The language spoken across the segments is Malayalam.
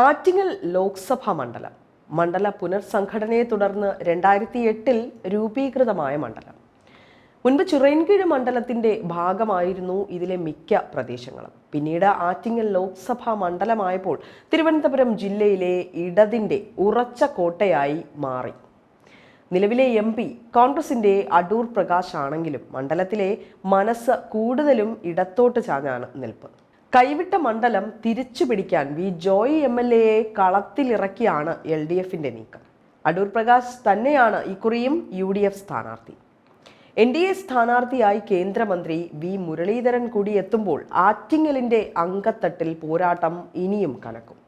ആറ്റിങ്ങൽ ലോക്സഭാ മണ്ഡലം. മണ്ഡല പുനർസംഘടനയെ തുടർന്ന് രണ്ടായിരത്തി എട്ടിൽ രൂപീകൃതമായ മണ്ഡലം. മുൻപ് ചിറയൻകീഴ് മണ്ഡലത്തിന്റെ ഭാഗമായിരുന്നു ഇതിലെ മിക്ക പ്രദേശങ്ങളും. പിന്നീട് ആറ്റിങ്ങൽ ലോക്സഭാ മണ്ഡലമായപ്പോൾ തിരുവനന്തപുരം ജില്ലയിലെ ഇടതിന്റെ ഉറച്ച കോട്ടയായി മാറി. നിലവിലെ എം പി കോൺഗ്രസിന്റെ അടൂർ പ്രകാശ് ആണെങ്കിലും മണ്ഡലത്തിലെ മനസ്സ് കൂടുതലും ഇടത്തോട്ട് ചാഞ്ഞാണ് നിൽപ്പ്. കൈവിട്ട മണ്ഡലം തിരിച്ചു പിടിക്കാൻ വി ജോയി എം എൽ എയെ കളത്തിലിറക്കിയാണ് എൽ ഡി എഫിന്റെ നീക്കം. അടൂർ പ്രകാശ് തന്നെയാണ് ഇക്കുറിയും യു ഡി എഫ് സ്ഥാനാർത്ഥി. എൻ ഡി എ സ്ഥാനാർത്ഥിയായി കേന്ദ്രമന്ത്രി വി മുരളീധരൻ കൂടി എത്തുമ്പോൾ ആറ്റിങ്ങലിന്റെ അങ്കത്തട്ടിൽ പോരാട്ടം ഇനിയും കനക്കും.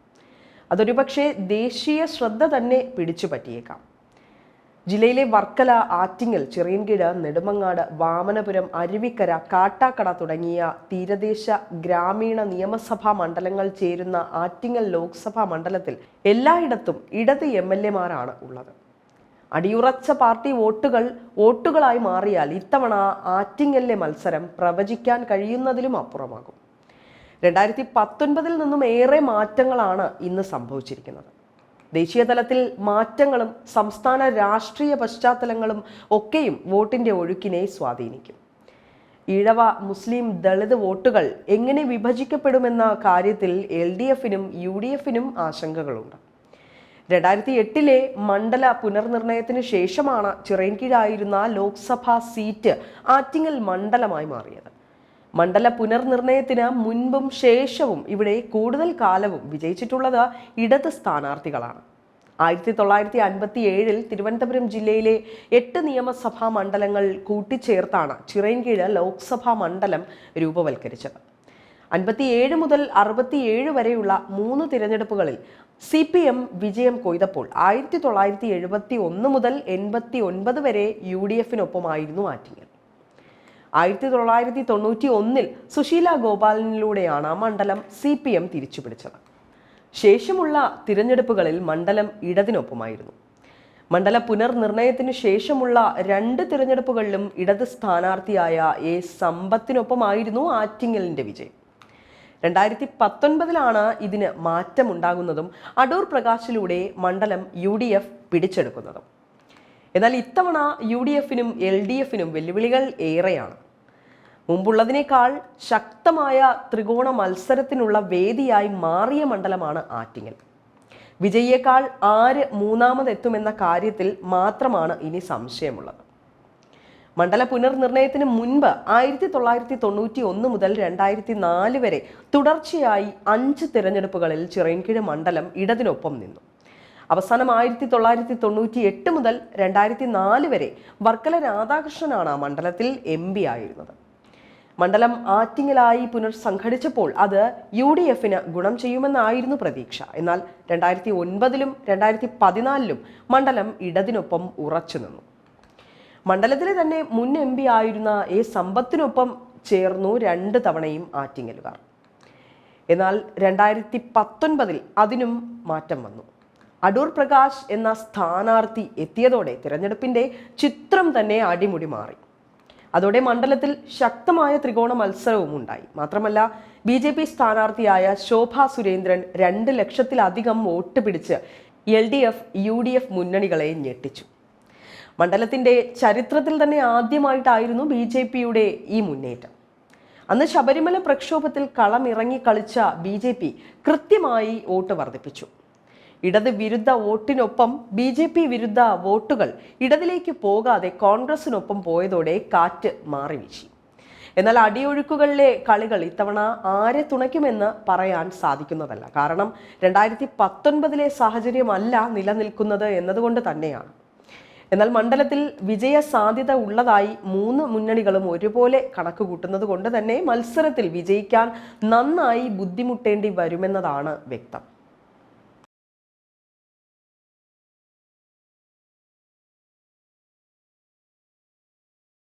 അതൊരുപക്ഷെ ദേശീയ ശ്രദ്ധ തന്നെ പിടിച്ചു പറ്റിയേക്കാം ജില്ലയിലെ വർക്കല ആറ്റിങ്ങൽ ചിറയൻകീഴ് നെടുമങ്ങാട് വാമനപുരം അരുവിക്കര കാട്ടാക്കട തുടങ്ങിയ തീരദേശ ഗ്രാമീണ നിയമസഭാ മണ്ഡലങ്ങൾ ചേരുന്ന ആറ്റിങ്ങൽ ലോക്സഭാ മണ്ഡലത്തിൽ എല്ലായിടത്തും ഇടത് എം എൽ എമാരാണ് ഉള്ളത്. അടിയുറച്ച പാർട്ടി വോട്ടുകൾ വോട്ടുകളായി മാറിയാൽ ഇത്തവണ ആറ്റിങ്ങലിലെ മത്സരം പ്രവചിക്കാൻ കഴിയുന്നതിലും അപ്പുറമാകും. രണ്ടായിരത്തി പത്തൊൻപതിൽ നിന്നും ഏറെ മാറ്റങ്ങളാണ് ഇന്ന് സംഭവിച്ചിരിക്കുന്നത്. ദേശീയ തലത്തിൽ മാറ്റങ്ങളും സംസ്ഥാന രാഷ്ട്രീയ പശ്ചാത്തലങ്ങളും ഒക്കെയും വോട്ടിന്റെ ഒഴുക്കിനെ സ്വാധീനിക്കും. ഈഴവ മുസ്ലിം ദളിത് വോട്ടുകൾ എങ്ങനെ വിഭജിക്കപ്പെടുമെന്ന കാര്യത്തിൽ എൽ ഡി എഫിനും യു ഡി എഫിനും ആശങ്കകളുണ്ട്. രണ്ടായിരത്തി എട്ടിലെ മണ്ഡല പുനർനിർണയത്തിന് ശേഷമാണ് ചിറയൻകീഴായിരുന്ന ലോക്സഭാ സീറ്റ് ആറ്റിങ്ങൽ മണ്ഡലമായി മാറിയത്. മണ്ഡല പുനർനിർണയത്തിന് മുൻപും ശേഷവും ഇവിടെ കൂടുതൽ കാലവും വിജയിച്ചിട്ടുള്ളത് ഇടത് സ്ഥാനാർത്ഥികളാണ്. ആയിരത്തി തൊള്ളായിരത്തി അൻപത്തി ഏഴിൽ തിരുവനന്തപുരം ജില്ലയിലെ എട്ട് നിയമസഭാ മണ്ഡലങ്ങൾ കൂട്ടിച്ചേർത്താണ് ചിറയൻകീഴ് ലോക്സഭാ മണ്ഡലം രൂപവൽക്കരിച്ചത്. അൻപത്തിയേഴ് മുതൽ അറുപത്തിയേഴ് വരെയുള്ള മൂന്ന് തിരഞ്ഞെടുപ്പുകളിൽ സി പി എം വിജയം കൊയ്തപ്പോൾ ആയിരത്തി തൊള്ളായിരത്തി എഴുപത്തി ഒന്ന് മുതൽ എൺപത്തി ഒൻപത് വരെ യു ഡി എഫിനൊപ്പമായിരുന്നു ആറ്റിങ്ങൽ ആയിരത്തി തൊള്ളായിരത്തി തൊണ്ണൂറ്റി ഒന്നിൽ സുശീല ഗോപാലനിലൂടെയാണ് മണ്ഡലം സി പി എം തിരിച്ചുപിടിച്ചത്. ശേഷമുള്ള തിരഞ്ഞെടുപ്പുകളിൽ മണ്ഡലം ഇടതിനൊപ്പമായിരുന്നു. മണ്ഡല പുനർനിർണയത്തിന് ശേഷമുള്ള രണ്ട് തിരഞ്ഞെടുപ്പുകളിലും ഇടത് സ്ഥാനാർത്ഥിയായ എ സമ്പത്തിനൊപ്പമായിരുന്നു ആറ്റിങ്ങലിന്റെ വിജയം. രണ്ടായിരത്തി പത്തൊൻപതിലാണ് ഇതിന് മാറ്റമുണ്ടാകുന്നതും അടൂർ പ്രകാശിലൂടെ മണ്ഡലം യു പിടിച്ചെടുക്കുന്നതും. എന്നാൽ ഇത്തവണ യു ഡി എഫിനും എൽ ഡി എഫിനും വെല്ലുവിളികൾ ഏറെയാണ്. മുമ്പുള്ളതിനേക്കാൾ ശക്തമായ ത്രികോണ മത്സരത്തിനുള്ള വേദിയായി മാറിയ മണ്ഡലമാണ് ആറ്റിങ്ങൽ. വിജയിയേക്കാൾ ആര് മൂന്നാമതെത്തുമെന്ന കാര്യത്തിൽ മാത്രമാണ് ഇനി സംശയമുള്ളത്. മണ്ഡല പുനർനിർണയത്തിന് മുൻപ് ആയിരത്തി തൊള്ളായിരത്തി തൊണ്ണൂറ്റി ഒന്ന് മുതൽ രണ്ടായിരത്തി നാല് വരെ തുടർച്ചയായി അഞ്ച് തിരഞ്ഞെടുപ്പുകളിൽ ചിറയൻകീഴ് മണ്ഡലം ഇടതിനൊപ്പം നിന്നു. അവസാനം ആയിരത്തി തൊള്ളായിരത്തി തൊണ്ണൂറ്റി എട്ട് മുതൽ രണ്ടായിരത്തി നാല് വരെ വർക്കല രാധാകൃഷ്ണനാണ് ആ മണ്ഡലത്തിൽ എം പി ആയിരുന്നത്. മണ്ഡലം ആറ്റിങ്ങലായി പുനർസംഘടിച്ചപ്പോൾ അത് യു ഡി എഫിന് ഗുണം ചെയ്യുമെന്നായിരുന്നു പ്രതീക്ഷ. എന്നാൽ രണ്ടായിരത്തി ഒൻപതിലും രണ്ടായിരത്തി പതിനാലിലും മണ്ഡലം ഇടതിനൊപ്പം ഉറച്ചു നിന്നു. മണ്ഡലത്തിലെ തന്നെ മുൻ എം പി ആയിരുന്ന എ സമ്പത്തിനൊപ്പം ചേർന്നു രണ്ട് തവണയും ആറ്റിങ്ങലുകാർ. എന്നാൽ രണ്ടായിരത്തി പത്തൊൻപതിൽ അതിനും മാറ്റം വന്നു. അടൂർ പ്രകാശ് എന്ന സ്ഥാനാർത്ഥി എത്തിയതോടെ തിരഞ്ഞെടുപ്പിന്റെ ചിത്രം തന്നെ അടിമുടി മാറി. അതോടെ മണ്ഡലത്തിൽ ശക്തമായ ത്രികോണ മത്സരവും ഉണ്ടായി. മാത്രമല്ല ബി ജെ പി സ്ഥാനാർത്ഥിയായ ശോഭ സുരേന്ദ്രൻ രണ്ട് ലക്ഷത്തിലധികം വോട്ട് പിടിച്ച് L D F U D F മുന്നണികളെ ഞെട്ടിച്ചു. മണ്ഡലത്തിന്റെ ചരിത്രത്തിൽ തന്നെ ആദ്യമായിട്ടായിരുന്നു ബി ജെ പിയുടെ ഈ മുന്നേറ്റം. അന്ന് ശബരിമല പ്രക്ഷോഭത്തിൽ കളമിറങ്ങി കളിച്ച ബി ജെ പി കൃത്യമായി വോട്ട് വർദ്ധിപ്പിച്ചു. ഇടത് വിരുദ്ധ വോട്ടിനൊപ്പം ബി ജെ പി വിരുദ്ധ വോട്ടുകൾ ഇടതിലേക്ക് പോകാതെ കോൺഗ്രസിനൊപ്പം പോയതോടെ കാറ്റ് മാറി വീശി. എന്നാൽ അടിയൊഴുക്കുകളിലെ കളികൾ ഇത്തവണ ആരെ തുണയ്ക്കുമെന്ന് പറയാൻ സാധിക്കുന്നതല്ല. കാരണം രണ്ടായിരത്തി പത്തൊൻപതിലെ സാഹചര്യമല്ല നിലനിൽക്കുന്നത് എന്നതുകൊണ്ട് തന്നെയാണ്. എന്നാൽ മണ്ഡലത്തിൽ വിജയ സാധ്യത ഉള്ളതായി മൂന്ന് മുന്നണികളും ഒരുപോലെ കണക്ക് കൂട്ടുന്നത് കൊണ്ട് തന്നെ മത്സരത്തിൽ വിജയിക്കാൻ നന്നായി ബുദ്ധിമുട്ടേണ്ടി വരുമെന്നതാണ് വ്യക്തം.